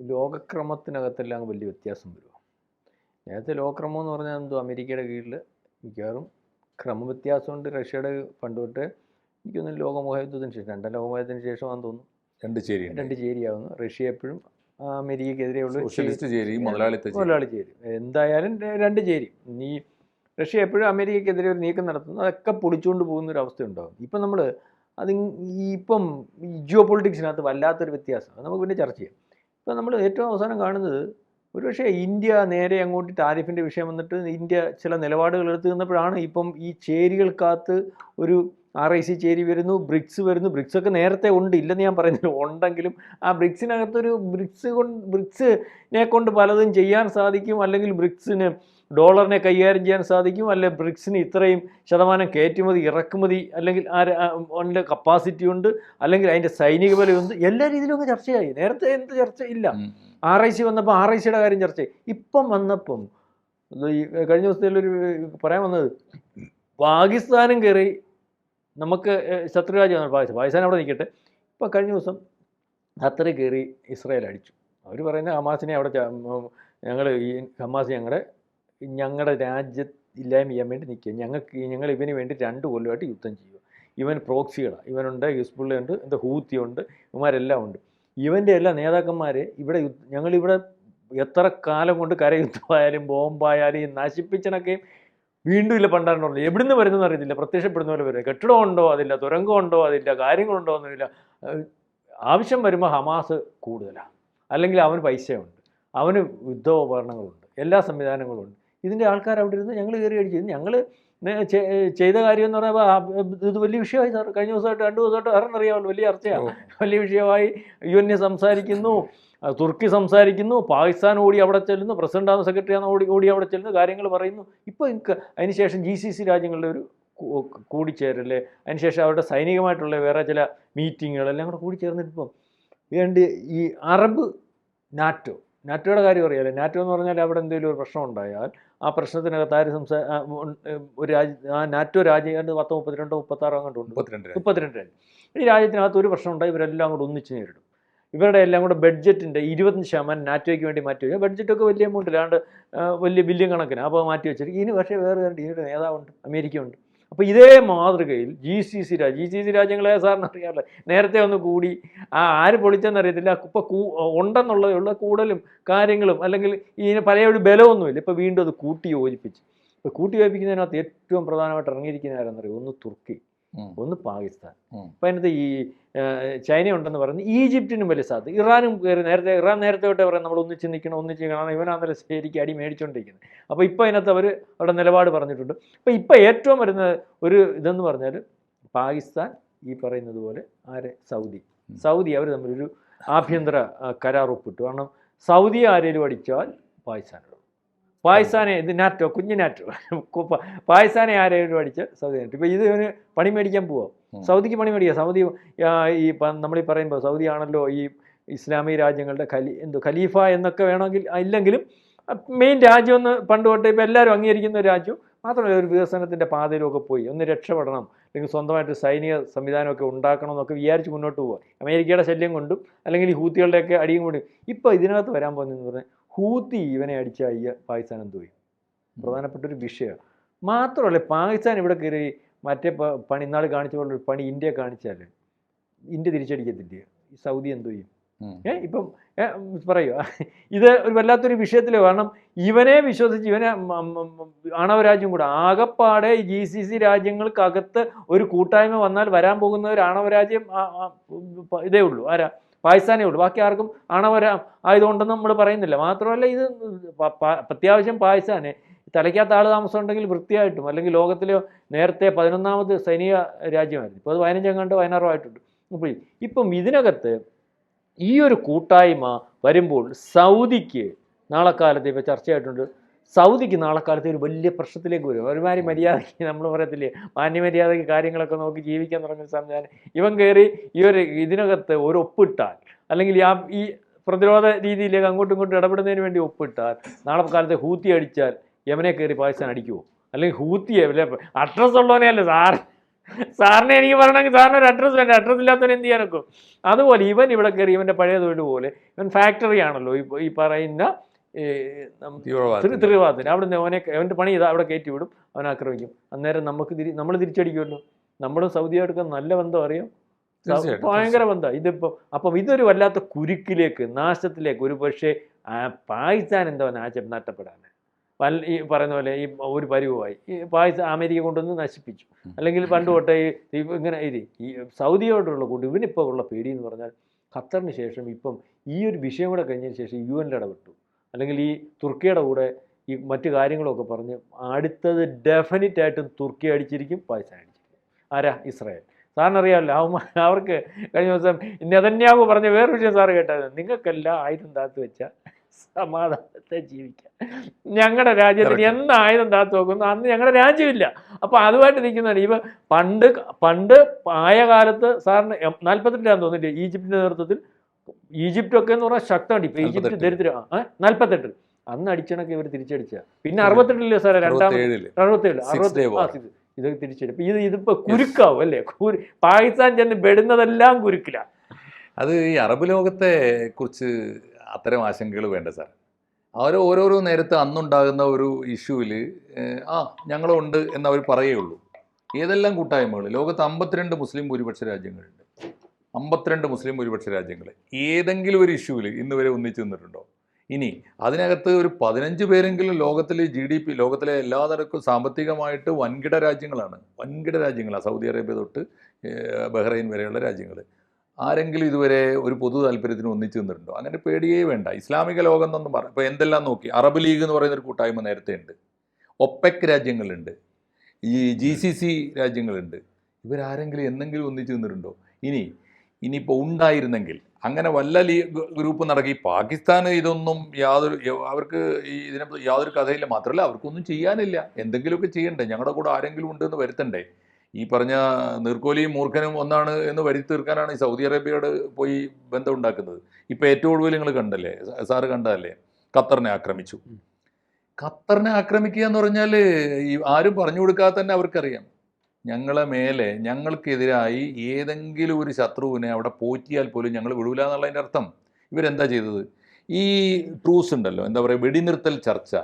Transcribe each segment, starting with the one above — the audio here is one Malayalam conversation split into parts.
ലോകക്രമത്തിനകത്തെല്ലാം വലിയ വ്യത്യാസം വരുമോ നേരത്തെ ലോകക്രമം എന്ന് പറഞ്ഞാൽ എന്തോ അമേരിക്കയുടെ കീഴിൽ മിക്കവാറും ക്രമവ്യത്യാസമുണ്ട്. റഷ്യയുടെ പണ്ട് തൊട്ട് എനിക്കൊന്നും ലോകമഹായുദ്ധത്തിന് ശേഷം രണ്ടാം ലോകമഹായുദ്ധത്തിന് ശേഷമാണെന്ന് തോന്നുന്നു. രണ്ട് ചേരി രണ്ട് ചേരിയാവുന്നു. റഷ്യ എപ്പോഴും അമേരിക്കയ്ക്കെതിരെയുള്ള സോഷ്യലിസ്റ്റ് ചേരി മുതലാളിത്ത മുതലാളി ചേരി എന്തായാലും രണ്ട് ചേരി. നീ റഷ്യ എപ്പോഴും അമേരിക്കയ്ക്കെതിരെ ഒരു നീക്കം നടത്തുന്നു. അതൊക്കെ പൊളിച്ചുകൊണ്ട് പോകുന്ന ഒരു അവസ്ഥ ഉണ്ടാകും ഇപ്പം നമ്മൾ അത് ഈ ഇപ്പം ജിയോ പൊളിറ്റിക്സിനകത്ത് വല്ലാത്തൊരു വ്യത്യാസം. നമുക്ക് പിന്നെ ചർച്ച ചെയ്യാം. ഇപ്പം നമ്മൾ ഏറ്റവും അവസാനം കാണുന്നത് ഒരുപക്ഷെ ഇന്ത്യ നേരെ അങ്ങോട്ട് ടാരിഫിന്റെ വിഷയം വന്നിട്ട് ഇന്ത്യ ചില നിലപാടുകൾ എടുത്തു നിന്നപ്പോഴാണ് ഇപ്പം ഈ ചേരികൾക്കകത്ത് ഒരു ആർ ഐ സി ചേരി വരുന്നു ബ്രിക്സ് വരുന്നു. ബ്രിക്സ് ഒക്കെ നേരത്തെ ഉണ്ട് ഇല്ലെന്ന് ഞാൻ പറയുന്നില്ല. ഉണ്ടെങ്കിലും ആ ബ്രിക്സിനകത്തൊരു ബ്രിക്സ് കൊണ്ട് ബ്രിക്സിനെ കൊണ്ട് പലതും ചെയ്യാൻ സാധിക്കും. അല്ലെങ്കിൽ ബ്രിക്സിന് ഡോളറിനെ കൈകാര്യം ചെയ്യാൻ സാധിക്കും അല്ലെ ബ്രിക്സിന് ഇത്രയും ശതമാനം കയറ്റുമതി ഇറക്കുമതി അല്ലെങ്കിൽ അതിന്റെ കപ്പാസിറ്റി ഉണ്ട് അല്ലെങ്കിൽ അതിന്റെ സൈനിക ബലമുണ്ട് എല്ലാ രീതിയിലും ചർച്ചയായി. നേരത്തെ എന്ത് ചർച്ച ഇല്ല. ആർ ഐ സി വന്നപ്പോൾ ആർ ഐ സിയുടെ കാര്യം ചർച്ച ഇപ്പം വന്നപ്പം ഈ കഴിഞ്ഞ ദിവസത്തിലൊരു പറയാൻ വന്നത് പാകിസ്ഥാനും കയറി നമുക്ക് ശത്രുരാജ്യമാണ് പാകിസ്ഥാൻ പാകിസ്ഥാൻ അവിടെ നിൽക്കട്ടെ. ഇപ്പോൾ കഴിഞ്ഞ ദിവസം ഖത്തർ കയറി ഇസ്രായേൽ അടിച്ചു. അവർ പറയുന്ന ഹമാസിനെ അവിടെ ഞങ്ങൾ ഈ ഹമാസ് ഞങ്ങളുടെ ഞങ്ങളുടെ രാജ്യ ഇല്ലായ്മ ചെയ്യാൻ വേണ്ടി നിൽക്കുക. ഞങ്ങൾക്ക് ഞങ്ങൾ ഇവന് വേണ്ടി രണ്ട് കൊല്ലമായിട്ട് യുദ്ധം ചെയ്യുക. ഇവൻ പ്രോക്സികളാണ് ഇവനുണ്ട് ഹിസ്ബുള്ളുണ്ട് എന്താ ഹൂത്തിയുണ്ട് ഇവന്മാരെല്ലാം ഉണ്ട്. ഇവന്റെ എല്ലാ നേതാക്കന്മാരെ ഇവിടെ ഞങ്ങളിവിടെ എത്ര കാലം കൊണ്ട് കരയുദ്ധമായാലും ബോംബായാലും ഈ നശിപ്പിച്ചനൊക്കെയും വീണ്ടും ഇല്ല പണ്ടാരം പറഞ്ഞു എവിടുന്ന് വരുന്നതെന്ന് അറിയത്തില്ല. പ്രത്യക്ഷപ്പെടുന്ന പോലെ വരുന്നത് കെട്ടിടമുണ്ടോ അതില്ല തുരങ്കമുണ്ടോ അതില്ല കാര്യങ്ങളുണ്ടോ ഒന്നുമില്ല. ആവശ്യം വരുമ്പോൾ ഹമാസ് കൂടുതലാണ് അല്ലെങ്കിൽ അവന് പൈസയുണ്ട്. അവന് യുദ്ധോപകരണങ്ങളുണ്ട്. എല്ലാ സംവിധാനങ്ങളും ഉണ്ട്. ഇതിന്റെ ആൾക്കാർ അവിടെ ഇരുന്ന് ഞങ്ങൾ കയറി അടിച്ചു ഞങ്ങൾ ചെയ്ത കാര്യം എന്ന് പറയുമ്പോൾ ഇത് വലിയ വിഷയമായി സാർ. കഴിഞ്ഞ ദിവസമായിട്ട് രണ്ട് ദിവസമായിട്ട് അറിയാവുന്ന വലിയ ചർച്ചയാണ് വലിയ വിഷയമായി യു എൻ എ സംസാരിക്കുന്നു തുർക്കി സംസാരിക്കുന്നു പാകിസ്ഥാൻ ഓടി അവിടെ ചെല്ലുന്നു പ്രസിഡന്റ് സെക്രട്ടറിയാണ് സെക്രട്ടറി ആണ് ഓടി ഓടി അവിടെ ചെല്ലുന്നു കാര്യങ്ങൾ പറയുന്നു. ഇപ്പോൾ എനിക്ക് അതിനുശേഷം ജി സി സി രാജ്യങ്ങളുടെ ഒരു കൂ- കൂടിച്ചേരൽ അതിനുശേഷം അവരുടെ സൈനികമായിട്ടുള്ള വേറെ ചില മീറ്റിങ്ങുകളെല്ലാം കൂടെ കൂടിച്ചേർന്നിട്ട് ഇപ്പം വേണ്ടി ഈ അറബ് നാറ്റോ നാറ്റോയുടെ കാര്യം അറിയാലോ? നാറ്റോ എന്ന് പറഞ്ഞാൽ അവിടെ എന്തെങ്കിലും ഒരു പ്രശ്നം ഉണ്ടായാൽ ആ പ്രശ്നത്തിനകത്ത് ആര് സംസാ ഒരു രാജ്യ ആ നാറ്റോ രാജ്യം ഏതാണ്ട് പത്ത് മുപ്പത്തിരണ്ടോ മുപ്പത്താറോ അങ്ങോട്ട് ഉണ്ട് മുപ്പത്തിരണ്ട് രാജ്യം. ഈ രാജ്യത്തിനകത്ത് ഒരു പ്രശ്നം ഉണ്ടായി ഇവരെല്ലാം കൂടെ ഒന്നിച്ച് നേരിടും. ഇവരുടെ എല്ലാം കൂടെ ബഡ്ജറ്റിന്റെ ഇരുപത്തഞ്ച് ശതമാനം നാറ്റോയ്ക്ക് വേണ്ടി മാറ്റി വെച്ചാൽ ബഡ്ജറ്റൊക്കെ വലിയ എമൗണ്ട് അല്ലാണ്ട് വലിയ ബില്യൺ കണക്കിന് അപ്പോൾ മാറ്റി വെച്ചിരിക്കും. ഇനി പക്ഷേ വേറെ ഇതിന്റെ നേതാവുണ്ട് അമേരിക്ക ഉണ്ട് അപ്പോൾ ഇതേ മാതൃകയിൽ ജി സി സി രാജ്യം ജി സി സി രാജ്യങ്ങളെ സാറിന് അറിയാമല്ലോ നേരത്തെ ഒന്ന് കൂടി ആ ആര് പൊളിച്ചെന്ന് അറിയത്തില്ല. ഇപ്പോൾ കൂ ഉണ്ടെന്നുള്ളതേ ഉള്ള. കൂടുതലും കാര്യങ്ങളും അല്ലെങ്കിൽ ഇതിന് പല ഒരു ബലമൊന്നുമില്ല. ഇപ്പോൾ വീണ്ടും അത് കൂട്ടി യോജിപ്പിച്ച് ഇപ്പോൾ കൂട്ടി യോജിപ്പിക്കുന്നതിനകത്ത് ഏറ്റവും പ്രധാനമായിട്ട് ഇറങ്ങിയിരിക്കുന്ന ആരെന്നറിയോ ഒന്ന് തുർക്കി. ഒന്ന് പാകിസ്ഥാൻ. അപ്പം അതിനകത്ത് ഈ ചൈന ഉണ്ടെന്ന് പറയുന്നത് ഈജിപ്തിനും വലിയ സാധ്യത. ഇറാനും കയറി നേരത്തെ ഇറാൻ നേരത്തെ തൊട്ടേ പറയാം നമ്മൾ ഒന്നിച്ച് നിൽക്കണം ഒന്നിച്ച് നിൽക്കണം. ഇവനാന്നല്ല ശരിക്ക് അടി മേടിച്ചുകൊണ്ടിരിക്കുന്നത് അപ്പോൾ ഇപ്പോൾ അതിനകത്ത് അവർ അവിടെ നിലപാട് പറഞ്ഞിട്ടുണ്ട്. അപ്പോൾ ഇപ്പോൾ ഏറ്റവും വരുന്ന ഒരു ഇതെന്ന് പറഞ്ഞാൽ പാകിസ്ഥാൻ ഈ പറയുന്നത് പോലെ ആരെ? സൗദി. സൗദി അവർ തമ്മിലൊരു ആഭ്യന്തര കരാർ ഒപ്പിട്ടു. കാരണം സൗദി ആരേലും അടിച്ചാൽ പാകിസ്ഥാൻ ഇടും പാകിസ്ഥാനെ ഇത് നാറ്റോ കുഞ്ഞു നാറ്റോ പാകിസ്ഥാനെ ആരെങ്കിലും അടിച്ച് സൗദി നാറ്റോ ഇപ്പോൾ ഇത് ഇവന് പണി മേടിക്കാൻ പോവാം. സൗദിക്ക് പണി മേടിക്കുക സൗദി ഈ നമ്മൾ ഈ പറയുമ്പോൾ സൗദി ആണല്ലോ ഈ ഇസ്ലാമിക രാജ്യങ്ങളുടെ ഖലി എന്തോ ഖലീഫ എന്നൊക്കെ വേണമെങ്കിൽ ഇല്ലെങ്കിലും മെയിൻ രാജ്യം ഒന്ന് പണ്ട് തൊട്ടേ ഇപ്പോൾ എല്ലാവരും അംഗീകരിക്കുന്ന ഒരു രാജ്യം. മാത്രമല്ല ഒരു വികസനത്തിന്റെ പാതയിലൊക്കെ പോയി. ഒന്ന് രക്ഷപ്പെടണം. അല്ലെങ്കിൽ സ്വന്തമായിട്ട് സൈനിക സംവിധാനമൊക്കെ ഉണ്ടാക്കണം എന്നൊക്കെ വിചാരിച്ച് മുന്നോട്ട് പോവുക അമേരിക്കയുടെ ശല്യം കൊണ്ടും അല്ലെങ്കിൽ ഈ ഹൂത്തികളുടെയൊക്കെ അടിയും കൊണ്ടും. ഇപ്പോൾ ഇതിനകത്ത് വരാൻ പോകുന്നതെന്ന് പറഞ്ഞാൽ ഹൂത്തി ഇവനെ അടിച്ച അയ്യ പാകിസ്ഥാൻ എന്ത് പ്രധാനപ്പെട്ട ഒരു വിഷയമാണ് മാത്രമല്ല പാകിസ്ഥാൻ ഇവിടെ കയറി മറ്റേ പണി ഇന്നാൾ കാണിച്ച പോലെ ഒരു പണി ഇന്ത്യ കാണിച്ചാൽ ഇന്ത്യ തിരിച്ചടിക്കത്തില്ല? സൗദി എന്ത് ചെയ്യും. ഏ ഇപ്പം പറയൂ. ഇത് ഒരു വല്ലാത്തൊരു വിഷയത്തിൽ കാരണം ഇവനെ വിശ്വസിച്ച് ഇവനെ ആണവരാജ്യം കൂടെ ആകപ്പാടെ ജി സി സി രാജ്യങ്ങൾക്കകത്ത് ഒരു കൂട്ടായ്മ വന്നാൽ വരാൻ പോകുന്ന ഒരു ആണവരാജ്യം ഇതേ ഉള്ളൂ. ആരാ? പാകിസ്ഥാനേ ഉള്ളൂ. ബാക്കി ആർക്കും ആണവര ആയതുകൊണ്ടെന്ന് നമ്മൾ പറയുന്നില്ല. മാത്രമല്ല ഇത് അത്യാവശ്യം പാകിസ്ഥാനെ തലയ്ക്കകത്ത് ആൾ താമസം ഉണ്ടെങ്കിൽ വൃത്തിയായിട്ടും അല്ലെങ്കിൽ ലോകത്തിലെ നേരത്തെ പതിനൊന്നാമത് സൈനിക രാജ്യമായിരുന്നു. ഇപ്പോൾ അത് പതിനഞ്ചാം കണ്ട് പതിനാറോ ആയിട്ടുണ്ട്. അപ്പോൾ ഇപ്പം ഇതിനകത്ത് ഈ ഒരു കൂട്ടായ്മ വരുമ്പോൾ സൗദിക്ക് നാളെ കാലത്ത് ഇപ്പോൾ ചർച്ചയായിട്ടുണ്ട്. സൗദിക്ക് നാളെ കാലത്ത് ഒരു വലിയ പ്രശ്നത്തിലേക്ക് വരും. ഒരുമാതിരി മര്യാദയ്ക്ക് നമ്മൾ പറയത്തില്ലേ മാന്യമര്യാദയ്ക്ക് കാര്യങ്ങളൊക്കെ നോക്കി ജീവിക്കാൻ തുടങ്ങിയ സംവിധാനം. ഇവൻ കയറി ഈ ഒരു ഇതിനകത്ത് ഒരു ഒപ്പിട്ടാൽ അല്ലെങ്കിൽ ആ ഈ പ്രതിരോധ രീതിയിലേക്ക് അങ്ങോട്ടും ഇങ്ങോട്ടും ഇടപെടുന്നതിന് വേണ്ടി ഒപ്പിട്ടാൽ നാളെ കാലത്ത് ഹൂത്തി അടിച്ചാൽ യമനെ കയറി പാകിസ്ഥാൻ അടിക്കുമോ അല്ലെങ്കിൽ ഹൂത്തിയെ വല്ല അഡ്രസ് ഉള്ളവനെയല്ലേ സാർ. സാറിനെ എനിക്ക് പറയണമെങ്കിൽ സാറിന് ഒരു അഡ്രസ്സ് വേണ്ട. അഡ്രസ്സ് ഇല്ലാത്തവൻ എന്ത് ചെയ്യാനൊക്കെ അതുപോലെ ഇവൻ ഇവിടെ കയറി ഇവന്റെ പഴയ തൊഴിൽ പോലെ ഇവൻ ഫാക്ടറി ആണല്ലോ ഈ ഈ പറയുന്ന ഏ, തീവ്രവാദത്തിന് തീവ്രവാദം തിരുവാതിന് അവിടെ നിന്ന് അവനെ അവന്റെ പണി ഇതാ അവിടെ കയറ്റി വിടും. അവൻ ആക്രമിക്കും. അന്നേരം നമുക്ക് തിരി നമ്മൾ തിരിച്ചടിക്കുമല്ലോ. നമ്മളും സൗദിയായിട്ട് നല്ല ബന്ധം അറിയാം. ഭയങ്കര ബന്ധം. ഇതിപ്പോൾ അപ്പം ഇതൊരു വല്ലാത്ത കുരുക്കിലേക്ക് നാശത്തിലേക്ക് ഒരു പക്ഷേ പാകിസ്ഥാൻ എന്തോ നാശം നഷ്ടപ്പെടാൻ വല്ല ഈ പറയുന്ന പോലെ ഈ ഒരു പരിവുമായി. ഈ പാകിസ്ഥാൻ അമേരിക്ക കൊണ്ടുവന്ന് നശിപ്പിച്ചു. അല്ലെങ്കിൽ പണ്ട് തൊട്ടേ ഈ ഈ ഇങ്ങനെ ഇത് ഈ സൗദിയോടുള്ള കൊണ്ട് ഇവനിപ്പോൾ ഉള്ള പേടി എന്ന് പറഞ്ഞാൽ ഖത്തറിന് ശേഷം ഇപ്പം ഈ ഒരു വിഷയം കൂടെ കഴിഞ്ഞതിന് ശേഷം യു എനിൽ ഇടപെട്ടു. അല്ലെങ്കിൽ ഈ തുർക്കിയുടെ കൂടെ ഈ മറ്റു കാര്യങ്ങളൊക്കെ പറഞ്ഞ് അടുത്തത് ഡെഫിനറ്റ് ആയിട്ടും തുർക്കി അടിച്ചിരിക്കും പാകിസ്ഥാൻ അടിച്ചിരിക്കും. ആരാ? ഇസ്രായേൽ. സാറിനറിയാമല്ലോ അവ അവർക്ക് കഴിഞ്ഞ ദിവസം നെതന്യാവ് പറഞ്ഞ വേറൊരു വിഷയം സാറ് കേട്ടത് നിങ്ങൾക്കെല്ലാം ആയുധം താത്ത് വെച്ചാൽ സമാധാനത്തെ ജീവിക്കാം. ഞങ്ങളുടെ രാജ്യത്തിന് എന്ത് എന്ന് ആയുധം താത്ത് വെക്കുന്നു അന്ന് ഞങ്ങളുടെ രാജ്യമില്ല. അപ്പോൾ അതുമായിട്ട് നിൽക്കുന്നതാണ്. ഇവ പണ്ട് പണ്ട് ആയ കാലത്ത് സാറിന് നാൽപ്പത്തിരണ്ടാന്ന് തോന്നില്ലേ ഈജിപ്തിന്റെ നേതൃത്വത്തിൽ ഈജിപ്റ്റൊക്കെ എന്ന് പറഞ്ഞാൽ ശക്തമാണ് ഇപ്പൊ ഈജിപ്റ്റ് ദരിദ്ര നാല്പത്തെട്ട് അന്ന് അടിച്ചണക്ക് ഇവർ തിരിച്ചടിച്ച. പിന്നെ അറുപത്തെട്ടില്ലേ സാറേ രണ്ടാം അറുപത്തേഴ് ഇതൊക്കെ അറുപത്തി ആ ഇത് ഇത് തിരിച്ചടി ഇപ്പൊ ഇത് ഇതിപ്പോ കുരുക്കാവും അല്ലേ? പാകിസ്ഥാൻ ചെന്ന് പെടുന്നതെല്ലാം കുരുക്കില്ല അത് ഈ അറബ് ലോകത്തെ കുറിച്ച് അത്തരം ആശങ്കകൾ വേണ്ട സാർ. അവർ ഓരോരോ നേരത്ത് അന്നുണ്ടാകുന്ന ഒരു ഇഷ്യൂവിൽ ആ ഞങ്ങളുണ്ട് എന്ന് അവർ പറയുകയുള്ളൂ ഏതെല്ലാം കൂട്ടായ്മകൾ ലോകത്ത് അമ്പത്തിരണ്ട് മുസ്ലിം ഭൂരിപക്ഷ രാജ്യങ്ങളുണ്ട്. അമ്പത്തിരണ്ട് മുസ്ലിം ഭൂരിപക്ഷ രാജ്യങ്ങൾ ഏതെങ്കിലും ഒരു ഇഷ്യൂവിൽ ഇന്ന് വരെ ഒന്നിച്ചു നിന്നിട്ടുണ്ടോ? ഇനി അതിനകത്ത് ഒരു പതിനഞ്ച് പേരെങ്കിലും ലോകത്തിലെ ജി ഡി പി ലോകത്തിലെ എല്ലാ നിരക്കും സാമ്പത്തികമായിട്ട് വൻകിട രാജ്യങ്ങളാണ്. വൻകിട രാജ്യങ്ങളാണ് സൗദി അറേബ്യ തൊട്ട് ബഹ്റൈൻ വരെയുള്ള രാജ്യങ്ങൾ ആരെങ്കിലും ഇതുവരെ ഒരു പൊതു താല്പര്യത്തിന് ഒന്നിച്ചു നിന്നിട്ടുണ്ടോ? അങ്ങനെ പേടിയേ വേണ്ട. ഇസ്ലാമിക ലോകം എന്നൊന്നും പറ ഇപ്പോൾ എന്തെല്ലാം നോക്കി? അറബ് ലീഗ് എന്ന് പറയുന്നൊരു കൂട്ടായ്മ നേരത്തെ ഉണ്ട്. ഒപ്പെക് രാജ്യങ്ങളുണ്ട്. ഈ ജി സി സി രാജ്യങ്ങളുണ്ട്. ഇവരാരെങ്കിലും എന്തെങ്കിലും ഒന്നിച്ചു നിന്നിട്ടുണ്ടോ? ഇനി ഇനിയിപ്പോൾ ഉണ്ടായിരുന്നെങ്കിൽ. അങ്ങനെ വല്ല ലീ ഗ്രൂപ്പ് നടക്കി. പാകിസ്ഥാന് ഇതൊന്നും യാതൊരു അവർക്ക് ഈ ഇതിനെ യാതൊരു കഥയില്ല. മാത്രമല്ല അവർക്കൊന്നും ചെയ്യാനില്ല. എന്തെങ്കിലുമൊക്കെ ചെയ്യണ്ടേ. ഞങ്ങളുടെ കൂടെ ആരെങ്കിലും ഉണ്ടെന്ന് വരുത്തണ്ടേ. ഈ പറഞ്ഞ നീർക്കോലിയും മൂർഖനും ഒന്നാണ് എന്ന് വരുത്തി തീർക്കാനാണ് ഈ സൗദി അറേബ്യയോട് പോയി ബന്ധം ഉണ്ടാക്കുന്നത്. ഇപ്പം ഏറ്റവും ഒടുവിൽ നിങ്ങൾ കണ്ടല്ലേ? സാറ് കണ്ടതല്ലേ? ഖത്തറിനെ ആക്രമിച്ചു. ഖത്തറിനെ ആക്രമിക്കുക എന്ന് പറഞ്ഞാൽ ഈ ആരും പറഞ്ഞു കൊടുക്കാതെ തന്നെ അവർക്കറിയാം. ഞങ്ങളെ മേലെ ഞങ്ങൾക്കെതിരായി ഏതെങ്കിലും ഒരു ശത്രുവിനെ അവിടെ പോറ്റിയാൽ പോലും ഞങ്ങൾ വിടൂല എന്നുള്ളതിന്റെ അർത്ഥം. ഇവരെന്താ ചെയ്തത്? ഈ ട്രൂസ് ഉണ്ടല്ലോ എന്താ പറയുക വെടിനിർത്തൽ ചർച്ച.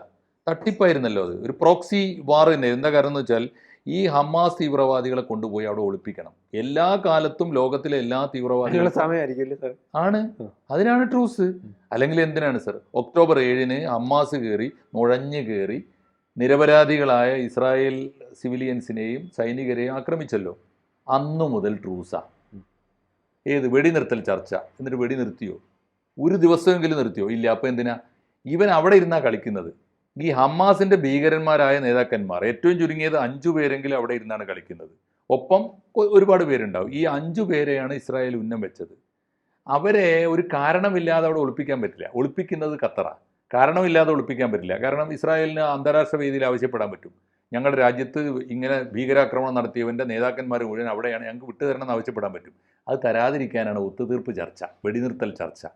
തട്ടിപ്പായിരുന്നല്ലോ അത്. ഒരു പ്രോക്സി വാർ തന്നെ. എന്താ കാരണം എന്ന് വെച്ചാൽ ഈ ഹമാസ് തീവ്രവാദികളെ കൊണ്ടുപോയി അവിടെ ഒളിപ്പിക്കണം. എല്ലാ കാലത്തും ലോകത്തിലെ എല്ലാ തീവ്രവാദികളും ആണ്. അതിനാണ് ട്രൂസ്. അല്ലെങ്കിൽ എന്തിനാണ് സർ? ഒക്ടോബർ ഏഴിന് ഹമാസ് കയറി നുഴഞ്ഞു കയറി നിരപരാധികളായ ഇസ്രായേൽ സിവിലിയൻസിനെയും സൈനികരെയും ആക്രമിച്ചല്ലോ. അന്നു മുതൽ ട്രൂസ. ഏത് വെടിനിർത്തൽ ചർച്ച. എന്നിട്ട് വെടി നിർത്തിയോ ഒരു ദിവസമെങ്കിലും നിർത്തിയോ? ഇല്ല. അപ്പോൾ എന്തിനാ? ഇവൻ അവിടെ ഇരുന്നാ കളിക്കുന്നത്. ഈ ഹമാസിന്റെ ഭീകരന്മാരായ നേതാക്കന്മാർ ഏറ്റവും ചുരുങ്ങിയത് അഞ്ചു പേരെങ്കിലും അവിടെ ഇരുന്നാണ് കളിക്കുന്നത്. ഒപ്പം ഒരുപാട് പേരുണ്ടാവും. ഈ അഞ്ചു പേരെയാണ് ഇസ്രായേൽ ഉന്നം വെച്ചത്. അവരെ ഒരു കാരണമില്ലാതെ അവിടെ ഒളിപ്പിക്കാൻ പറ്റില്ല. ഒളിപ്പിക്കുന്നത് ഖത്തറ. കാരണമില്ലാതെ ഒളിപ്പിക്കാൻ പറ്റില്ല. കാരണം ഇസ്രായേലിന് അന്താരാഷ്ട്ര വേദിയിൽ ആവശ്യപ്പെടാൻ പറ്റും. ഞങ്ങളുടെ രാജ്യത്ത് ഇങ്ങനെ ഭീകരാക്രമണം നടത്തിയവന്റെ നേതാക്കന്മാർ മുഴുവൻ അവിടെയാണ്. ഞങ്ങൾക്ക് വിട്ടുതരണം എന്ന് ആവശ്യപ്പെടാൻ പറ്റും. അത് തരാതിരിക്കാനാണ് ഒത്തുതീർപ്പ് ചർച്ച വെടിനിർത്തൽ ചർച്ച.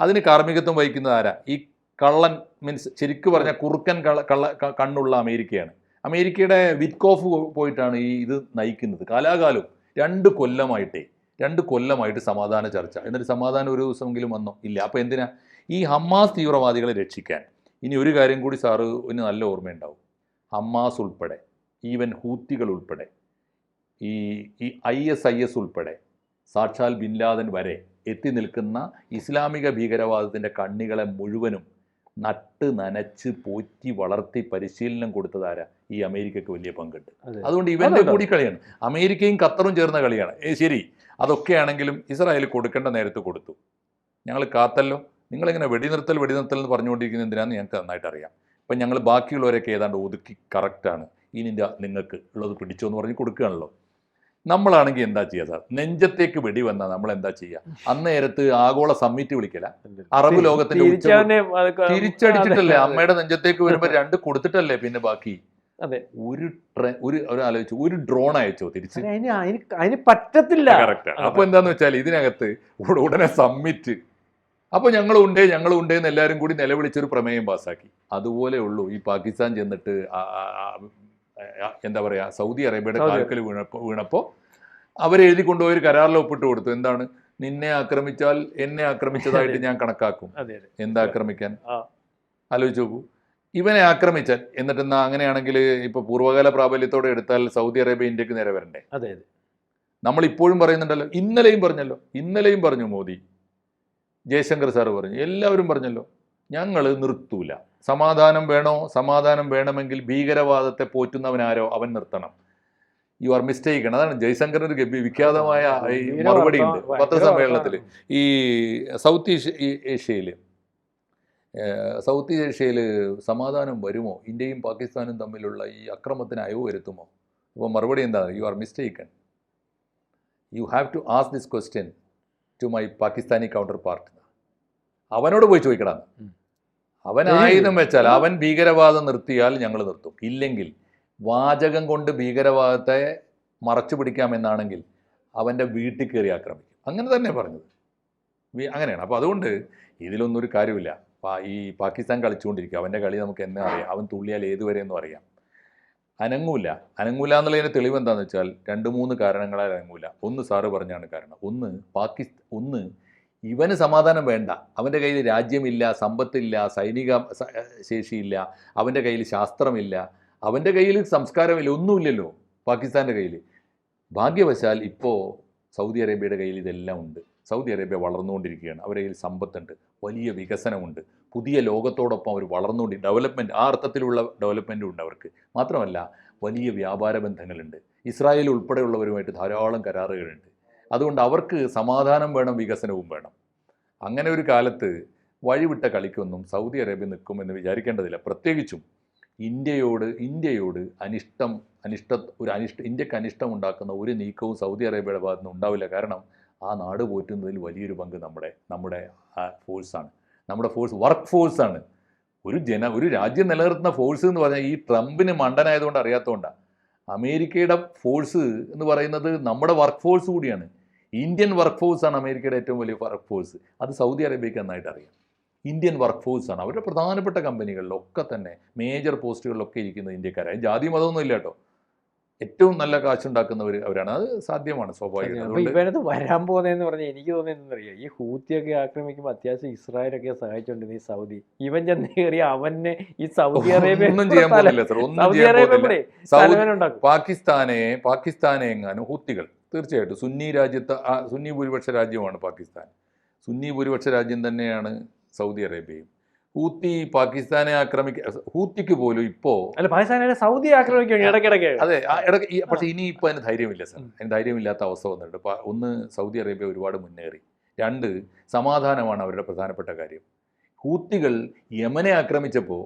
അതിന് കാർമ്മികത്വം വഹിക്കുന്നത് ആരാ? ഈ കള്ളൻ മീൻസ് ശരിക്കു പറഞ്ഞ കുറുക്കൻ കള്ള കള്ള കണ്ണുള്ള അമേരിക്കയാണ്. അമേരിക്കയുടെ വിറ്റ്കോഫ് പോയിട്ടാണ് ഈ ഇത് നയിക്കുന്നത്. കാലാകാലം രണ്ട് കൊല്ലമായിട്ടേ രണ്ട് കൊല്ലമായിട്ട് സമാധാന ചർച്ച. എന്നിട്ട് സമാധാനം ഒരു ദിവസമെങ്കിലും വന്നോ? ഇല്ല. അപ്പോൾ എന്തിനാ? ഈ ഹമ്മാസ് തീവ്രവാദികളെ രക്ഷിക്കാൻ. ഇനി ഒരു കാര്യം കൂടി സാറ് ഒന്ന് നല്ല ഓർമ്മയുണ്ടാവും. ഹമ്മാസ് ഉൾപ്പെടെ ഈവൻ ഹൂത്തികൾ ഉൾപ്പെടെ ഈ ഈ ഐ എസ് ഐ എസ് ഉൾപ്പെടെ സാക്ഷാൽ ബിൻലാദൻ വരെ എത്തി നിൽക്കുന്ന ഇസ്ലാമിക ഭീകരവാദത്തിന്റെ കണ്ണികളെ മുഴുവനും നട്ട് നനച്ച് പോറ്റി വളർത്തി പരിശീലനം കൊടുത്തതാരാ ഈ അമേരിക്കക്ക് വലിയ പങ്കുണ്ട്. അതുകൊണ്ട് ഇവന്റെ? കൂടി കളിയാണ്. അമേരിക്കയും ഖത്തറും ചേർന്ന കളിയാണ്. ഏ ശരി. അതൊക്കെയാണെങ്കിലും ഇസ്രായേൽ കൊടുക്കേണ്ട നേരത്ത് കൊടുത്തു. ഞങ്ങൾ കാത്തല്ലോ. നിങ്ങളിങ്ങനെ വെടിനിർത്തൽ വെടിനിർത്തൽ എന്ന് പറഞ്ഞുകൊണ്ടിരിക്കുന്നത് എന്തിനാന്ന് ഞങ്ങൾക്ക് നന്നായിട്ട് അറിയാം ഇപ്പം ഞങ്ങൾ ബാക്കിയുള്ളവരൊക്കെ ഏതാണ്ട് ഒതുക്കി കറക്റ്റാണ് ഇനി നിങ്ങൾക്ക് ഉള്ളത് പിടിച്ചോ എന്ന് പറഞ്ഞ് കൊടുക്കുകയാണല്ലോ. നമ്മളാണെങ്കിൽ എന്താ ചെയ്യുക സാർ? നെഞ്ചത്തേക്ക് വെടി വന്നാൽ നമ്മൾ എന്താ ചെയ്യുക അന്നേരത്ത് ആഗോള സമ്മിറ്റ് വിളിക്കല. അറബ് ലോകത്തിന്റെ തിരിച്ചടിച്ചിട്ടല്ലേ. അമ്മയുടെ നെഞ്ചത്തേക്ക് വരുമ്പോൾ രണ്ട് കൊടുത്തിട്ടല്ലേ പിന്നെ ബാക്കി? അതെ. ഒരു ഒരു ആലോചിച്ചു. ഒരു ഡ്രോൺ അയച്ചോ തിരിച്ച്? അതെ, അതിന് പറ്റത്തില്ല. കറക്റ്റ് അപ്പൊ എന്താന്ന് വെച്ചാൽ ഇതിനകത്ത് ഉട- ഉടനെ സമ്മിറ്റ് അപ്പൊ ഞങ്ങളും ഉണ്ടേ ഞങ്ങളും ഉണ്ടേ എന്ന് എല്ലാവരും കൂടി നിലവിളിച്ചൊരു പ്രമേയം പാസ്സാക്കി. അതുപോലെ ഉള്ളൂ ഈ പാകിസ്ഥാൻ ചെന്നിട്ട് എന്താ പറയുക സൗദി അറേബ്യയുടെ കാൽക്കൽ വീണപ്പോൾ വീണപ്പോൾ അവരെഴുതി കൊണ്ടുപോയി ഒരു കരാറിൽ ഒപ്പിട്ട് കൊടുത്തു. എന്താണ്? നിന്നെ ആക്രമിച്ചാൽ എന്നെ ആക്രമിച്ചതായിട്ട് ഞാൻ കണക്കാക്കും. അതെ അതെ. എന്താ ആക്രമിക്കാൻ? ആ. ആലോചിച്ച് നോക്കൂ. ഇവനെ ആക്രമിച്ചാൽ എന്നിട്ട് എന്നാ അങ്ങനെയാണെങ്കിൽ ഇപ്പൊ പൂർവകാല പ്രാബല്യത്തോടെ എടുത്താൽ സൗദി അറേബ്യ ഇന്ത്യയ്ക്ക് നേരെ വരണ്ടേ? അതെ അതെ. നമ്മൾ ഇപ്പോഴും പറയുന്നുണ്ടല്ലോ ഇന്നലെയും പറഞ്ഞല്ലോ ഇന്നലെയും പറഞ്ഞു മോദി. ജയശങ്കർ സാറ് പറഞ്ഞു എല്ലാവരും പറഞ്ഞല്ലോ ഞങ്ങൾ നിർത്തൂല. സമാധാനം വേണോ? സമാധാനം വേണമെങ്കിൽ ഭീകരവാദത്തെ പോറ്റുന്നവനാരോ അവൻ നിർത്തണം. യു ആർ മിസ്റ്റേക്കൺ അതാണ് ജയശങ്കർ ഒരു വിഖ്യാതമായ ഈ മറുപടി ഉണ്ട് പത്രസമ്മേളനത്തിൽ ഈ സൗത്ത് ഏഷ്യ ഏഷ്യയിൽ സൗത്ത് ഏഷ്യയിൽ സമാധാനം വരുമോ? ഇന്ത്യയും പാകിസ്ഥാനും തമ്മിലുള്ള ഈ അക്രമത്തിന് അയവ് വരുത്തുമോ? അപ്പോൾ മറുപടി എന്താണ്? You are mistaken you have to ask this question to my Pakistani counterpart അവനോട് പോയി ചോദിക്കണം. അവൻ ആയുധം വെച്ചാൽ അവൻ ഭീകരവാദം നിർത്തിയാൽ ഞങ്ങൾ നിർത്തും. ഇല്ലെങ്കിൽ വാചകം കൊണ്ട് ഭീകരവാദത്തെ മറച്ചു പിടിക്കാമെന്നാണെങ്കിൽ അവന്റെ വീട്ടിൽ കയറി ആക്രമിക്കും. അങ്ങനെ തന്നെ പറഞ്ഞത്. അങ്ങനെയാണ്. അപ്പോൾ അതുകൊണ്ട് ഇതിലൊന്നും ഒരു കാര്യമില്ല. ഈ പാകിസ്ഥാൻ കളിച്ചുകൊണ്ടിരിക്കുക. അവന്റെ കളി നമുക്ക് എന്നെ അറിയാം. അവൻ തുള്ളിയാൽ ഏതുവരെയെന്നും അറിയാം. അനങ്ങൂല. അനങ്ങൂല എന്നുള്ളതിന്റെ തെളിവ് എന്താണെന്ന് വെച്ചാൽ രണ്ട് മൂന്ന് കാരണങ്ങളാൽ അനങ്ങൂല. ഒന്ന് സാറ് പറഞ്ഞാണ് കാരണം. ഒന്ന് പാകിസ്ഥാൻ ഒന്ന് ഇവന് സമാധാനം വേണ്ട. അവന്റെ കയ്യിൽ രാജ്യമില്ല സമ്പത്തില്ല സൈനിക ശേഷിയില്ല അവന്റെ കയ്യിൽ ശാസ്ത്രമില്ല അവന്റെ കയ്യിൽ സംസ്കാരമില്ല ഒന്നുമില്ലല്ലോ പാകിസ്ഥാന്റെ കയ്യിൽ. ഭാഗ്യവശാൽ ഇപ്പോൾ സൗദി അറേബ്യയുടെ കയ്യിൽ ഇതെല്ലാം ഉണ്ട്. സൗദി അറേബ്യ വളർന്നുകൊണ്ടിരിക്കുകയാണ്. അവരുടെ കയ്യിൽ സമ്പത്തുണ്ട്. വലിയ വികസനമുണ്ട്. പുതിയ ലോകത്തോടൊപ്പം അവർ വളർന്നുകൊണ്ട് ഡെവലപ്മെന്റ് ആ അർത്ഥത്തിലുള്ള ഡെവലപ്മെന്റും ഉണ്ട് അവർക്ക്. മാത്രമല്ല വലിയ വ്യാപാര ബന്ധങ്ങളുണ്ട്. ഇസ്രായേൽ ഉൾപ്പെടെയുള്ളവരുമായിട്ട് ധാരാളം കരാറുകളുണ്ട്. അതുകൊണ്ട് അവർക്ക് സമാധാനം വേണം വികസനവും വേണം. അങ്ങനെ ഒരു കാലത്ത് വഴിവിട്ട കളിക്കൊന്നും സൗദി അറേബ്യ നിൽക്കുമെന്ന് വിചാരിക്കേണ്ടതില്ല. പ്രത്യേകിച്ചും ഇന്ത്യയോട് ഇന്ത്യയോട് അനിഷ്ടം അനിഷ്ട ഒരു അനിഷ്ട ഇന്ത്യയ്ക്ക് അനിഷ്ടം ഉണ്ടാക്കുന്ന ഒരു നീക്കവും സൗദി അറേബ്യയുടെ ഭാഗത്തുനിന്ന് ഉണ്ടാവില്ല. കാരണം ആ നാട് പോറ്റുന്നതിൽ വലിയൊരു പങ്ക് നമ്മുടെ നമ്മുടെ ഫോഴ്സാണ് നമ്മുടെ ഫോഴ്സ് വർക്ക് ഫോഴ്സാണ് ഒരു ജന ഒരു രാജ്യം നിലനിർത്തുന്ന ഫോഴ്സ് എന്ന് പറഞ്ഞാൽ ഈ ട്രംപിന് മണ്ടനായതുകൊണ്ട് അറിയാത്തതുകൊണ്ടാണ് അമേരിക്കയുടെ ഫോഴ്സ് എന്ന് പറയുന്നത് നമ്മുടെ വർക്ക് ഫോഴ്സ് കൂടിയാണ്. ഇന്ത്യൻ വർക്ക് ഫോഴ്സാണ് അമേരിക്കയുടെ ഏറ്റവും വലിയ വർക്ക് ഫോഴ്സ് അത് സൗദി അറേബ്യക്ക് നന്നായിട്ട് അറിയാം. ഇന്ത്യൻ വർക്ക് ഫോഴ്സാണ് അവരുടെ പ്രധാനപ്പെട്ട കമ്പനികളിലൊക്കെ തന്നെ മേജർ പോസ്റ്റുകളിലൊക്കെ ഇരിക്കുന്നത് ഇന്ത്യക്കാരായി ജാതി മതമൊന്നും ഇല്ല കേട്ടോ. ഏറ്റവും നല്ല കാശുണ്ടാക്കുന്നവർ അവരാണ്. അത് സാധ്യമാണ് സ്വാഭാവികം. വരാൻ പോകുന്നതെന്ന് പറഞ്ഞാൽ എനിക്ക് തോന്നുന്നത് അറിയാം ഈ ഹൂത്തിയൊക്കെ ആക്രമിക്കുമ്പോൾ അത്യാവശ്യം ഇസ്രായേലൊക്കെ സഹായിച്ചോണ്ട് ഈ സൗദി. ഇവൻ ചെന്ന് കയറി അവനെ ഈ സൗദി അറേബ്യ ഒന്നും ചെയ്യാൻ പോകുന്നില്ല സർ. ഒന്നും ചെയ്യാൻ പറ്റില്ല പാകിസ്ഥാനെ പാകിസ്ഥാനെ എങ്ങാനും ഹൂത്തികൾ തീർച്ചയായിട്ടും സുന്നി രാജ്യത്ത് സുന്നി ഭൂരിപക്ഷ രാജ്യമാണ് പാകിസ്ഥാൻ. സുന്നി ഭൂരിപക്ഷ രാജ്യം തന്നെയാണ് സൗദി അറേബ്യയും. ഹൂത്തി പാകിസ്ഥാനെ ആക്രമിക്ക ഹൂത്തിക്ക് പോലും ഇപ്പോ അല്ല പാകിസ്ഥാനെ സൗദി ആക്രമിക്കുകയാണ് ഇടയ്ക്കിടയ്ക്ക്. അതെ ഇടയ്ക്ക് പക്ഷേ ഇനി ഇപ്പോൾ അതിന് ധൈര്യമില്ല സർ. അതിന് ധൈര്യമില്ലാത്ത അവസ്ഥ വന്നിട്ടുണ്ട്. ഒന്ന് സൗദി അറേബ്യ ഒരുപാട് മുന്നേറി. രണ്ട് സമാധാനമാണ് അവരുടെ പ്രധാനപ്പെട്ട കാര്യം. ഹൂത്തികൾ യമനെ ആക്രമിച്ചപ്പോൾ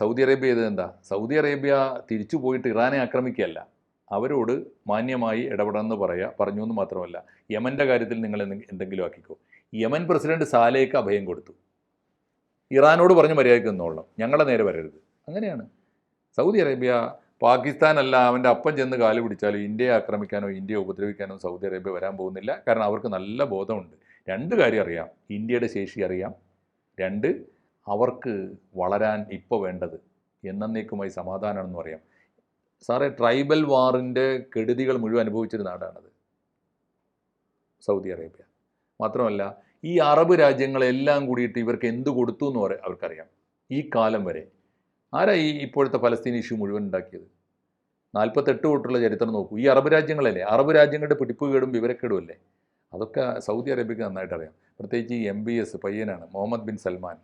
സൗദി അറേബ്യ ചെയ്തത് എന്താ? സൗദി അറേബ്യ തിരിച്ചു പോയിട്ട് ഇറാനെ ആക്രമിക്കുകയല്ല. അവരോട് മാന്യമായി ഇടപെടണമെന്ന് പറയുക പറഞ്ഞു എന്ന് മാത്രമല്ല. യമന്റെ കാര്യത്തിൽ നിങ്ങൾ എന്തെങ്കിലും ആക്കിക്കോ. യമൻ പ്രസിഡന്റ് സാലേക്ക് അഭയം കൊടുത്തു. ഇറാനോട് പറഞ്ഞ് മര്യാദയ്ക്ക് നിന്നോളണം. ഞങ്ങളെ നേരെ വരരുത്. അങ്ങനെയാണ്. സൗദി അറേബ്യ പാകിസ്ഥാനല്ല അവന്റെ അപ്പം ചെന്ന് കാൽ പിടിച്ചാലും ഇന്ത്യയെ ആക്രമിക്കാനോ ഇന്ത്യയെ ഉപദ്രവിക്കാനോ സൗദി അറേബ്യ വരാൻ പോകുന്നില്ല. കാരണം അവർക്ക് നല്ല ബോധമുണ്ട്. രണ്ട് കാര്യം അറിയാം. ഇന്ത്യയുടെ ശേഷി അറിയാം. രണ്ട് അവർക്ക് വളരാൻ ഇപ്പോൾ വേണ്ടത് എന്നേക്കുമായി സമാധാനമാണെന്ന് പറയാം. സാറേ ട്രൈബൽ വാറിന്റെ കെടുതികൾ മുഴുവൻ അനുഭവിച്ചൊരു നാടാണത്. Saudi Arabia. മാത്രമല്ല ഈ അറബ് രാജ്യങ്ങളെല്ലാം കൂടിയിട്ട് ഇവർക്ക് എന്ത് കൊടുത്തു എന്ന് പറ അവർക്കറിയാം. ഈ കാലം വരെ. ആരാ ഈ ഇപ്പോഴത്തെ പലസ്തീൻ ഇഷ്യൂ മുഴുവൻ ഉണ്ടാക്കിയത്? നാൽപ്പത്തെട്ട് തൊട്ടുള്ള ചരിത്രം നോക്കൂ. ഈ അറബ് രാജ്യങ്ങളല്ലേ? അറബ് രാജ്യങ്ങളുടെ പിടിപ്പുകേടും വിവരക്കേടും അല്ലേ അതൊക്കെ സൗദി അറേബ്യക്ക് നന്നായിട്ട് അറിയാം പ്രത്യേകിച്ച് ഈ എം ബി എസ് പയ്യനാണ് മുഹമ്മദ് ബിൻ സൽമാൻ.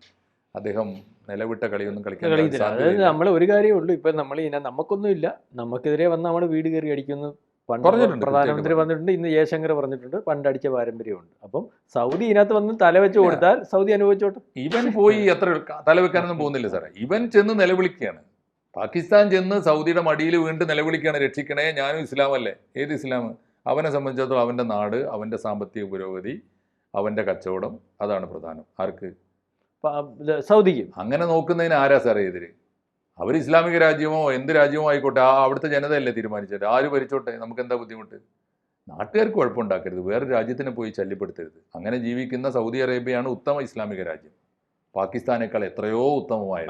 അദ്ദേഹം നിലവിട്ട കളിയൊന്നും കളിക്കാൻ അതായത് നമ്മൾ ഒരു കാര്യമേ ഉള്ളൂ. ഇപ്പം നമ്മൾ ഇങ്ങനെ നമുക്കൊന്നും ഇല്ല. നമുക്കെതിരെ വന്ന് നമ്മൾ വീട് കയറി അടിക്കുന്നു. പണ്ട് പറഞ്ഞിട്ടുണ്ട്, പ്രധാനമന്ത്രി വന്നിട്ടുണ്ട് ഇന്ന് ജയശങ്കർ പറഞ്ഞിട്ടുണ്ട് പണ്ട് അടിച്ച പാരമ്പര്യമുണ്ട്. അപ്പം സൗദി ഇതിനകത്ത് വന്ന് തലവെച്ച് കൊടുത്താൽ സൗദി അനുഭവിച്ചോട്ടെ? ഇവൻ പോയി എത്ര തലവെക്കാനൊന്നും പോകുന്നില്ല സാറേ. ഇവൻ ചെന്ന് നിലവിളിക്കുകയാണ്. പാകിസ്ഥാൻ ചെന്ന് സൗദിയുടെ മടിയിൽ വീണ്ടും നിലവിളിക്കുകയാണ് രക്ഷിക്കണേ ഞാനും ഇസ്ലാമല്ലേ? ഏത് ഇസ്ലാം? അവനെ സംബന്ധിച്ചിടത്തോളം അവന്റെ നാട് അവന്റെ സാമ്പത്തിക പുരോഗതി അവന്റെ കച്ചവടം അതാണ് പ്രധാനം. ആർക്ക്? സൗദിക്ക്. അങ്ങനെ നോക്കുന്നതിന് ആരാ സാറേ എതിര്? അവർ ഇസ്ലാമിക രാജ്യമോ എന്ത് രാജ്യമോ ആയിക്കോട്ടെ ആ അവിടുത്തെ ജനതയല്ലേ തീരുമാനിച്ചത്? ആര് ഭരിച്ചോട്ടെ? നമുക്ക് എന്താ ബുദ്ധിമുട്ട്? നാട്ടുകാർക്ക് കുഴപ്പമുണ്ടാക്കരുത്. വേറെ രാജ്യത്തിനെ പോയി ശല്യപ്പെടുത്തരുത്. അങ്ങനെ ജീവിക്കുന്ന സൗദി അറേബ്യയാണ് ഉത്തമ ഇസ്ലാമിക രാജ്യം. പാകിസ്ഥാനേക്കാൾ എത്രയോ ഉത്തമമായ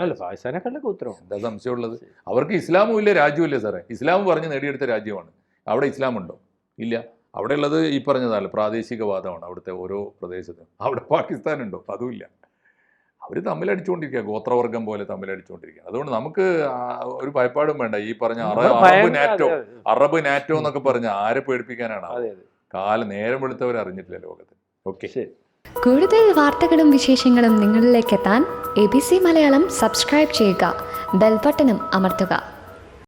എന്താ സംശയമുള്ളത്? അവർക്ക് ഇസ്ലാമും ഇല്ല രാജ്യവും ഇല്ല സാറേ. ഇസ്ലാം പറഞ്ഞ് നേടിയെടുത്ത രാജ്യമാണ്. അവിടെ ഇസ്ലാം ഉണ്ടോ ഇല്ല. അവിടെ ഉള്ളത് ഈ പറഞ്ഞതല്ല പ്രാദേശികവാദമാണ് അവിടുത്തെ ഓരോ പ്രദേശത്തും. അവിടെ പാകിസ്ഥാൻ ഉണ്ടോ അതുമില്ല അവർ തമ്മിലടിച്ചുകൊണ്ടിരിക്കുക ഗോത്രവർഗം പോലെ തമ്മിലടിച്ചുകൊണ്ടിരിക്കുക അതുകൊണ്ട് നമുക്ക് ഒരു ഭയപ്പാടും വേണ്ട. ഈ പറഞ്ഞ അറബ് നാറ്റോ. അറബ് നാറ്റോ എന്നൊക്കെ പറഞ്ഞ ആരെ പേടിപ്പിക്കാനാണ് അതെ അതെ. കാലം നേരം വെളുത്തവർ അറിഞ്ഞിട്ടില്ല ലോകത്ത്. ഓക്കെ. കൂടുതൽ വാർത്തകളും വിശേഷങ്ങളും നിങ്ങളിലേക്ക് എത്താൻ A B C Malayalam subscribe ചെയ്യുക. ബെൽബട്ടനും അമർത്തുക.